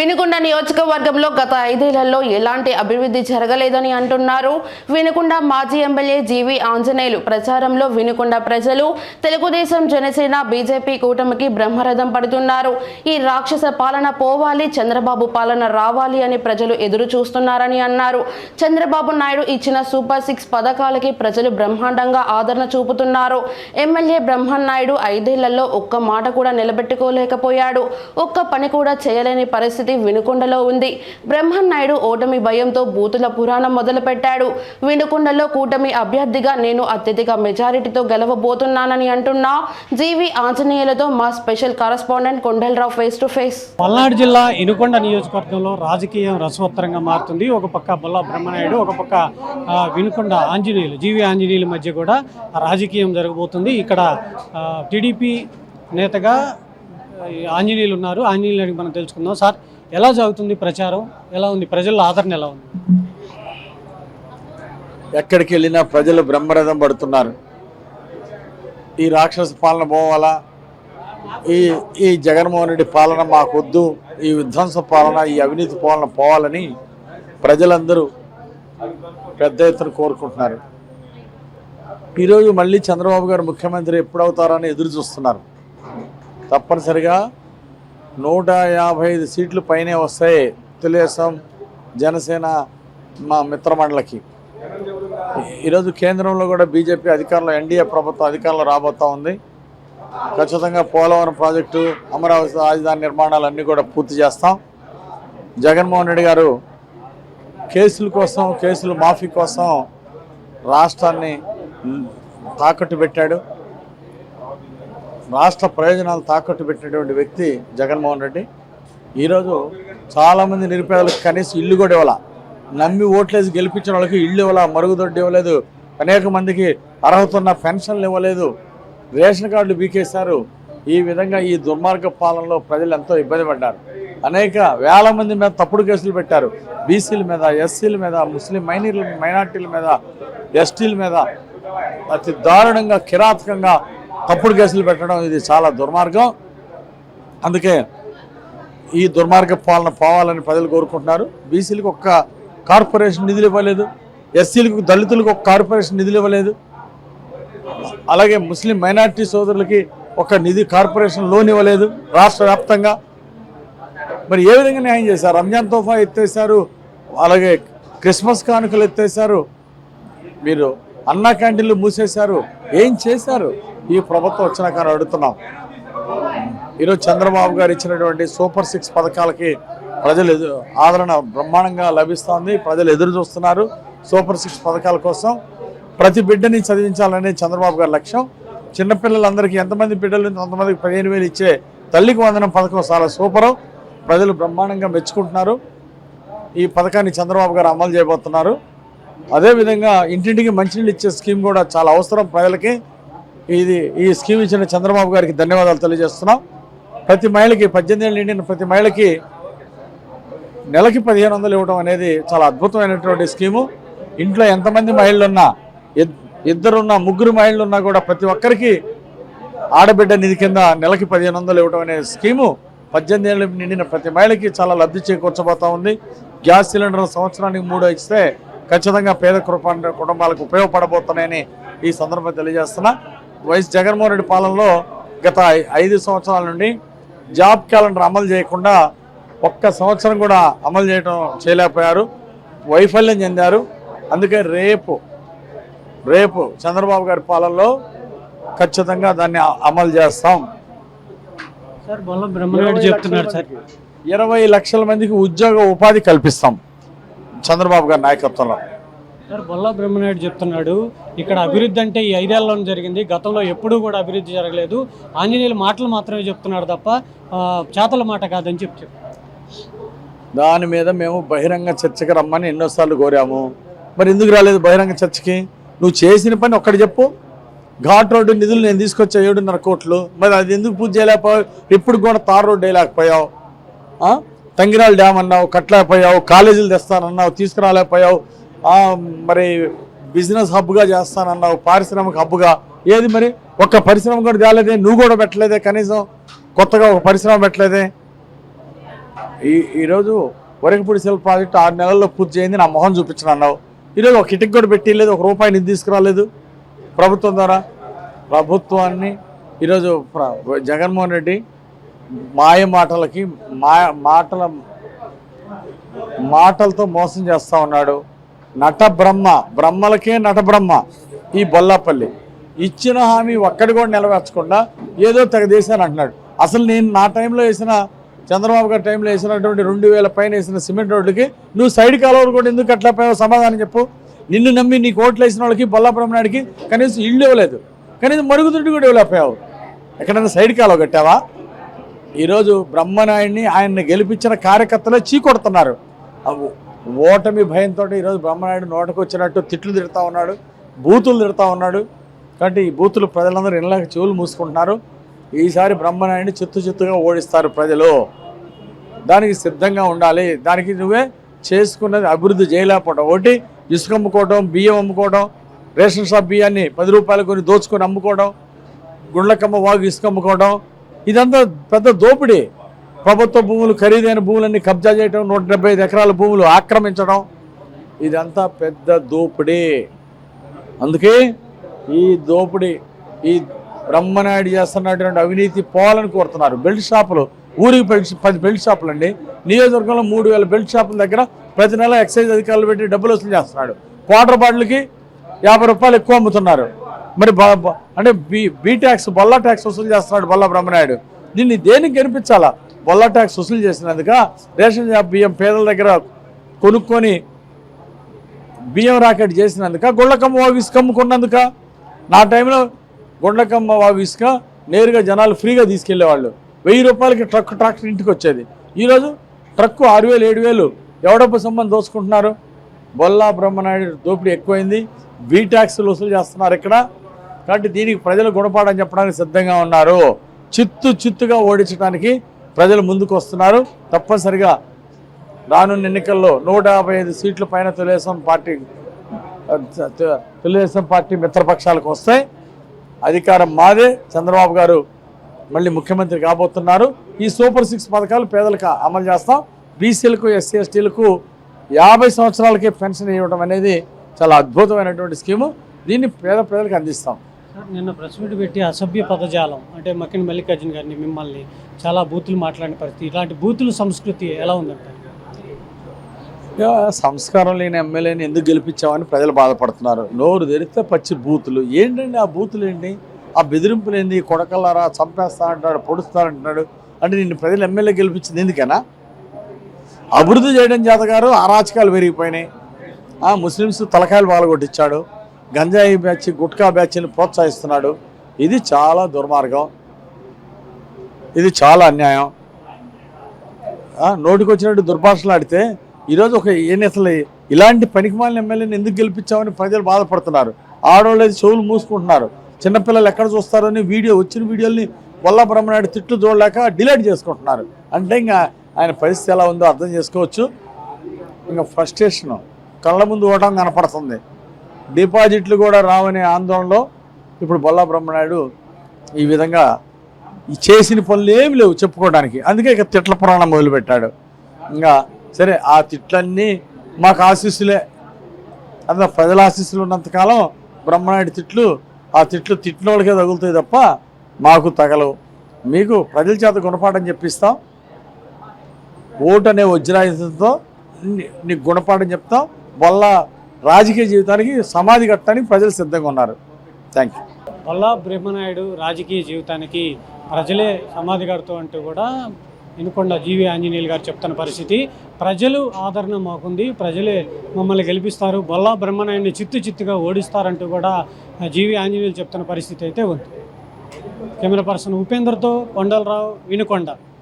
వినుకొండ నియోజకవర్గంలో గత ఐదేళ్ళలో ఎలాంటి అభివృద్ధి జరగలేదని అంటున్నారు. వినుకొండ మాజీ ఎమ్మెల్యే జీవి ఆంజనేయులు ప్రచారంలో వినుకొండ ప్రజలు తెలుగుదేశం జనసేన బీజేపీ కూటమికి బ్రహ్మరథం పడుతున్నారు. ఈ రాక్షస పాలన పోవాలి చంద్రబాబు పాలన రావాలి అని ప్రజలు ఎదురు చూస్తున్నారని అన్నారు. చంద్రబాబు నాయుడు ఇచ్చిన సూపర్ సిక్స్ పథకాలకి ప్రజలు బ్రహ్మాండంగా ఆదరణ చూపుతున్నారు. ఎమ్మెల్యే బ్రహ్మన్ నాయుడు ఐదేళ్ళలో ఒక్క మాట కూడా నిలబెట్టుకోలేకపోయాడు. ఒక్క పని కూడా చేయలేని పరిస్థితి వినుకొండలో ఉంది. బ్రహ్మన్నాయుడు ఓటమి భయంతో బూతుల పురాణం మొదలుపెట్టాడు. వినుకొండలో కూటమి అభ్యర్థిగా నేను అత్యధిక మెజారిటీతో గెలవబోతున్నానని అంటున్నా. జీవి ఆంజనేయులతో మా special correspondent Kondala Rao face to face Palnadu జిల్లా ఇనుకొండ నియోజకవర్గంలో రాజకీయం రసవత్తరంగా మారుతుంది. ఒక పక్క బొల్ల బ్రహ్మనాయుడు ఒక పక్క వినుకొండ ఆంజనేయులు జీవి ఆంజనేయుల మధ్య కూడా రాజకీయం జరగబోతుంది. ఇక్కడ టీడీపీ నేతగా ఆంజనేయులు ఉన్నారు. ఆంజనేయులు మనం తెలుసుకుందాం. సార్ ఎలా జరుగుతుంది ప్రచారం? ఎలా ఉంది? ప్రజల ఆదరణ ఎలా ఉంది? ఎక్కడికి వెళ్ళినా ప్రజలు బ్రహ్మరథం పడుతున్నారు. ఈ రాక్షస పాలన పోవాలా? ఈ ఈ జగన్మోహన్ రెడ్డి పాలన మాకొద్దు? ఈ విధ్వంస పాలన ఈ అవినీతి పాలన పోవాలని ప్రజలందరూ పెద్ద ఎత్తున కోరుకుంటున్నారు. ఈరోజు మళ్ళీ చంద్రబాబు గారు ముఖ్యమంత్రి ఎప్పుడవుతారని ఎదురు చూస్తున్నారు తప్పనిసరిగా నూట యాభై ఐదు సీట్లు పైనే వస్తాయి. తెలుగుదేశం జనసేన మా మిత్రమండలకి. ఈరోజు కేంద్రంలో కూడా బీజేపీ అధికారంలో ఎన్డీఏ ప్రభుత్వం అధికారంలో రాబోతా ఉంది. ఖచ్చితంగా పోలవరం ప్రాజెక్టు అమరావతి రాజధాని నిర్మాణాలన్నీ కూడా పూర్తి చేస్తాం. జగన్మోహన్ రెడ్డి గారు కేసుల కోసం కేసులు మాఫీ కోసం రాష్ట్రాన్ని తాకట్టు పెట్టాడు. రాష్ట్ర ప్రయోజనాలు తాకట్టు పెట్టినటువంటి వ్యక్తి జగన్మోహన్ రెడ్డి. ఈరోజు చాలామంది నిరుపేదలకు కనీసం ఇల్లు కూడా ఇవ్వాల. నమ్మి ఓట్లేసి గెలిపించిన వాళ్ళకి ఇల్లు ఇవ్వాల మరుగుదొడ్డి ఇవ్వలేదు అనేక మందికి అర్హత ఉన్న పెన్షన్లు ఇవ్వలేదు రేషన్ కార్డులు బీకేశారు ఈ విధంగా ఈ దుర్మార్గ పాలనలో ప్రజలు ఎంతో ఇబ్బంది పడ్డారు. అనేక వేల మంది మీద తప్పుడు కేసులు పెట్టారు. బీసీల మీద ఎస్సీల మీద ముస్లిం మైనీల మైనార్టీల మీద ఎస్టీల మీద అతి దారుణంగా కిరాతకంగా తప్పుడు కేసులు పెట్టడం ఇది చాలా దుర్మార్గం. అందుకే ఈ దుర్మార్గ పాలన పోవాలని ప్రజలు కోరుకుంటున్నారు. బీసీలకు ఒక్క కార్పొరేషన్ నిధులు ఇవ్వలేదు. ఎస్సీలకు దళితులకు ఒక కార్పొరేషన్ నిధులు ఇవ్వలేదు. అలాగే ముస్లిం మైనార్టీ సోదరులకి ఒక నిధి కార్పొరేషన్ లోన్ ఇవ్వలేదు రాష్ట్ర వ్యాప్తంగా. మరి ఏ విధంగా న్యాయం చేశారు? రంజాన్ తోఫా ఎత్తేసారు అలాగే క్రిస్మస్ కానుకలు ఎత్తేసారు మీరు అన్నా క్యాంటీన్లు మూసేశారు ఏం చేశారు? ఈ ప్రభుత్వం వచ్చినాక అని అడుగుతున్నాం. ఈరోజు చంద్రబాబు గారు ఇచ్చినటువంటి సూపర్ సిక్స్ పథకాలకి ప్రజలు ఆదరణ బ్రహ్మాండంగా లభిస్తోంది. ప్రజలు ఎదురు చూస్తున్నారు సూపర్ సిక్స్ పథకాల కోసం. ప్రతి బిడ్డని చదివించాలనే చంద్రబాబు గారి లక్ష్యం. చిన్నపిల్లలందరికీ ఎంతమంది బిడ్డలు కొంతమందికి పదిహేను వేలు ఇచ్చే తల్లికి వందనం పథకం చాలా సూపరు. ప్రజలు బ్రహ్మాండంగా మెచ్చుకుంటున్నారు. ఈ పథకాన్ని చంద్రబాబు గారు అమలు చేయబోతున్నారు. అదేవిధంగా ఇంటింటికి మంచినీళ్ళు ఇచ్చే స్కీమ్ కూడా చాలా అవసరం ప్రజలకి. ఇది ఈ స్కీమ్ ఇచ్చిన చంద్రబాబు గారికి ధన్యవాదాలు తెలియజేస్తున్నాం. ప్రతి మహిళకి పద్దెనిమిది ఏళ్ళు నిండిన ప్రతి మహిళకి నెలకి పదిహేను వందలు ఇవ్వడం అనేది చాలా అద్భుతమైనటువంటి స్కీము. ఇంట్లో ఎంతమంది మహిళలు ఉన్నా ఇద్- ఇద్దరున్నా ముగ్గురు మహిళలు ఉన్నా కూడా ప్రతి ఒక్కరికి ఆడబిడ్డ నిధి కింద నెలకి పదిహేను వందలు ఇవ్వడం అనే స్కీము పద్దెనిమిది ఏళ్ళు నిండిన ప్రతి మహిళకి చాలా లబ్ధి చేకూర్చబోతా ఉంది. గ్యాస్ సిలిండర్ సంవత్సరానికి మూడు ఇస్తే ఖచ్చితంగా పేద కుటుంబ కుటుంబాలకు ఉపయోగపడబోతున్నాయని ఈ సందర్భంగా తెలియజేస్తున్నా. వైఎస్ జగన్మోహన్ రెడ్డి పాలనలో గత ఐదు సంవత్సరాల నుండి జాబ్ క్యాలెండర్ అమలు చేయకుండా ఒక్క సంవత్సరం కూడా అమలు చేయడం చేయలేకపోయారు. వైఫల్యం చెందారు. అందుకే రేపు రేపు చంద్రబాబు గారి పాలనలో ఖచ్చితంగా దాన్ని అమలు చేస్తాం. బ్రహ్మనాయుడు సార్. ఇరవై లక్షల మందికి ఉద్యోగ ఉపాధి కల్పిస్తాం చంద్రబాబు గారి నాయకత్వంలో. సార్ బొల్లా బ్రహ్మనాయుడు చెప్తున్నాడు ఇక్కడ అభివృద్ధి అంటే ఈ ఐదేళ్ళలో జరిగింది గతంలో ఎప్పుడూ కూడా అభివృద్ధి జరగలేదు. ఆంజనేయులు మాటలు మాత్రమే చెప్తున్నాడు తప్ప చేతల మాట కాదని చెప్పి దాని మీద మేము బహిరంగ చర్చకి రమ్మని ఎన్నోసార్లు కోరాము. మరి ఎందుకు రాలేదు బహిరంగ చర్చకి? నువ్వు చేసిన పని ఒక్కటి చెప్పు. ఘాట్ రోడ్డు నిధులు నేను తీసుకొచ్చా ఏడున్నర కోట్లు. మరి అది ఎందుకు పూజ చేయలేకపోయావు? ఇప్పుడు కూడా తార్ రోడ్డు వేయలేకపోయావు. తంగిరాల డ్యామ్ అన్నావు కట్టలేకపోయావు కాలేజీలు తెస్తానన్నావు తీసుకురాలేకపోయావు. మరి బిజినెస్ హబ్గా చేస్తానన్నావు పారిశ్రామిక హబ్గా. ఏది మరి? ఒక్క పరిశ్రమ కూడా తేలేదే నువ్వు కూడా పెట్టలేదే కనీసం కొత్తగా ఒక పరిశ్రమ పెట్టలేదే. ఈ ఈరోజు వరకపూడి సెల్ ప్రాజెక్ట్ ఆరు నెలల్లో పూర్తి చేయింది నా మొహం చూపించిన అన్నావు. ఈరోజు ఒక కిటిక్ కూడా పెట్టి లేదు ఒక రూపాయి నిధి తీసుకురాలేదు ప్రభుత్వం ద్వారా. ప్రభుత్వాన్ని ఈరోజు ప్ర- జగన్మోహన్ రెడ్డి మాయ మాటలకి మా మాటల మాటలతో మోసం చేస్తూ ఉన్నాడు. నట బ్రహ్మ బ్రహ్మలకే నట బ్రహ్మ ఈ బొల్లాపల్లి. ఇచ్చిన హామీ ఒక్కడి కూడా నెలవేర్చకుండా ఏదో తెగదేశాను అంటున్నాడు. అసలు నేను నా టైంలో వేసిన చంద్రబాబు గారి టైంలో వేసినటువంటి రెండు వేల పైన వేసిన సిమెంట్ రోడ్డుకి నువ్వు సైడ్ కాలువలు కూడా ఎందుకు అట్లా సమాధానం చెప్పు. నిన్ను నమ్మి నీకు ఓట్లు వేసిన వాళ్ళకి బొల్లాపురం నాడికి కనీసం ఇల్లు ఇవ్వలేదు. కనీసం మరుగుదొడ్డు కూడా ఇవ్వలేకపోయావు. ఎక్కడైనా సైడ్ కాలువ కట్టావా? ఈరోజు బ్రహ్మనాయుడిని ఆయన్ని గెలిపించిన కార్యకర్తలే చీకొడుతున్నారు. ఓటమి భయంతో ఈరోజు బ్రహ్మనాయుడు నోటకు వచ్చినట్టు తిట్లు తిడతా ఉన్నాడు బూతులు తిడతా ఉన్నాడు. కాబట్టి ఈ బూతులు ప్రజలందరూ ఇళ్ళకి చెవులు మూసుకుంటున్నారు. ఈసారి బ్రహ్మనాయుడిని చిత్తు చిత్తుగా ఓడిస్తారు ప్రజలు. దానికి సిద్ధంగా ఉండాలి. దానికి నువ్వే చేసుకున్నది అభివృద్ధి చేయలేకపోవడం ఒకటి ఇసుక అమ్ముకోవడం బియ్యం అమ్ముకోవడం రేషన్ షాప్ బియ్యాన్ని పది రూపాయలు కొని దోచుకొని అమ్ముకోవడం గుండ్లకమ్మ వాగు ఇసుక అమ్ముకోవడం ఇదంతా పెద్ద దోపిడీ. ప్రభుత్వ భూములు ఖరీదైన భూములన్నీ కబ్జా చేయడం నూట డెబ్బై ఐదు ఎకరాల భూములు ఆక్రమించడం ఇదంతా పెద్ద దోపిడీ అందుకే ఈ దోపిడీ ఈ బ్రహ్మనాయుడు చేస్తున్నటువంటి అవినీతి పోవాలని కోరుతున్నారు బెల్ట్ షాపులు ఊరికి బెల్ట్ పది బెల్ట్ షాపులు అండి నియోజకవర్గంలో మూడు వేల బెల్ట్ షాపుల దగ్గర ప్రతి నెల ఎక్సైజ్ అధికారులు పెట్టి డబ్బులు వసూలు చేస్తున్నాడు క్వార్టర్ బాటిల్కి యాభై రూపాయలు ఎక్కువ అమ్ముతున్నారు మరి అంటే B B tax Balla tax వసూలు చేస్తున్నాడు బల్లా బ్రహ్మనాయుడు దీన్ని దేనికి కనిపించాలా బొల్ల ట్యాక్స్ వసూలు చేసినందుక రేషన్ షాప్ బియ్యం పేదల దగ్గర కొనుక్కొని బియ్యం రాకెట్ చేసినందుక గుళ్ళకమ్మ వావి ఇసుక అమ్ముకున్నందుక. నా టైంలో గుండ్లకమ్మ వావి ఇసుక నేరుగా జనాలు ఫ్రీగా తీసుకెళ్ళేవాళ్ళు. వెయ్యి రూపాయలకి ట్రక్ ట్రాక్టర్ ఇంటికి వచ్చేది ఈరోజు ట్రక్కు ఆరు వేలు ఏడు వేలు ఎవడప్ప సంబంధం దోసుకుంటున్నారు బొల్లా బ్రహ్మనాయుడు దోపిడీ ఎక్కువైంది. బీ ట్యాక్స్లు వసూలు చేస్తున్నారు ఇక్కడ. కాబట్టి దీనికి ప్రజలు గుణపాఠం చెప్పడానికి సిద్ధంగా ఉన్నారు. చిత్తు చిత్తుగా ఓడించడానికి ప్రజలు ముందుకు వస్తున్నారు తప్పనిసరిగా రానున్న ఎన్నికల్లో నూట యాభై ఐదు సీట్ల పైన తెలుగుదేశం పార్టీ తెలుగుదేశం పార్టీ మిత్రపక్షాలకు వస్తాయి. అధికారం మాదే. చంద్రబాబు గారు మళ్ళీ ముఖ్యమంత్రి కాబోతున్నారు. ఈ సూపర్ సిక్స్ పథకాలు పేదలకు అమలు చేస్తాం. బీసీలకు ఎస్సీ ఎస్టీలకు యాభై సంవత్సరాలకే పెన్షన్ ఇవ్వడం అనేది చాలా అద్భుతమైనటువంటి స్కీము. దీన్ని పేద ప్రజలకు అందిస్తాం. సార్, నిన్న ప్రెస్ మీట్ పెట్టి అసభ్య పదజాలం అంటే మకిన్ మల్లికార్జున గారిని మిమ్మల్ని చాలా బూతులు మాట్లాడిన పరిస్థితి ఇలాంటి బూతులు సంస్కృతి ఎలా ఉందంటారు? సంస్కారం లేని ఎమ్మెల్యేని ఎందుకు గెలిపించామని ప్రజలు బాధపడుతున్నారు. నోరు తెరిస్తే పచ్చి బూతులు. ఏంటండి ఆ బూతులు ఏంటి? ఆ బెదిరింపులు ఏంటి కొడకల్లారా చంపేస్తా అంటాడు పొడుస్తా అంటున్నాడు అంటే నిన్ను ప్రజలు ఎమ్మెల్యే గెలిపించింది ఎందుకనా? అభివృద్ధి చేయడం జాతగారు అరాచకాలు పెరిగిపోయినాయి. ఆ ముస్లిమ్స్ తలకాయలు పాల్గొట్టించాడు. గంజాయి బ్యాచ్ గుట్కా బ్యాచ్ని ప్రోత్సహిస్తున్నాడు. ఇది చాలా దుర్మార్గం. ఇది చాలా అన్యాయం. నోటికి వచ్చినట్టు దుర్భాషలు ఆడితే ఈరోజు ఒక ఏం అసలు ఇలాంటి పనికిమాలిన ఎమ్మెల్యేని ఎందుకు గెలిపించామని ప్రజలు బాధపడుతున్నారు. ఆడవాళ్ళు అయితే చెవులు మూసుకుంటున్నారు. చిన్నపిల్లలు ఎక్కడ చూస్తారని వీడియో వచ్చిన వీడియోని వల్ల బ్రహ్మనాయుడు తిట్లు చూడలేక డిలీట్ చేసుకుంటున్నారు. అంటే ఇంకా ఆయన పరిస్థితి ఎలా ఉందో అర్థం చేసుకోవచ్చు. ఇంకా ఫ్రస్ట్రేషను. కళ్ళ ముందు ఓటం కనపడుతుంది. డిపాజిట్లు కూడా రావనే ఆందోళనలో ఇప్పుడు బొల్లా బ్రహ్మనాయుడు ఈ విధంగా చేసిన పనులు ఏమి లేవు చెప్పుకోవడానికి. అందుకే ఇక తిట్ల పురాణం మొదలుపెట్టాడు. ఇంకా సరే ఆ తిట్లన్నీ మాకు ఆశీస్సులే. అంత ప్రజల ఆశీస్సులు ఉన్నంతకాలం బ్రహ్మనాయుడు తిట్లు ఆ తిట్లు తిట్టిన వాళ్ళకే తగులుతాయి తప్ప మాకు తగలవు. మీకు ప్రజల చేత గుణపాఠం చెప్పిస్తాం. ఓటు అనే వజ్రాయుధంతో నీకు గుణపాఠం చెప్తాం. వల్ల రాజకీయ జీవితానికి సమాధి కట్టడానికి ప్రజలు సిద్ధంగా ఉన్నారు. థ్యాంక్ యూ వల్లా బ్రహ్మనాయుడు రాజకీయ జీవితానికి ప్రజలే సమాధి కడుతూ అంటూ కూడా వినుకొండ జీవి ఆంజనేయులు గారు చెప్తున్న పరిస్థితి ప్రజలు ఆదరణ మాకుంది ప్రజలే మమ్మల్ని గెలిపిస్తారు బొల్లా బ్రహ్మనాయుడిని చిత్తు చిత్తుగా ఓడిస్తారంటూ కూడా జీవి ఆంజనేయులు చెప్తున్న పరిస్థితి అయితే ఉంది. కెమెరా పర్సన్ ఉపేందర్తో కొండలరావు వినుకొండ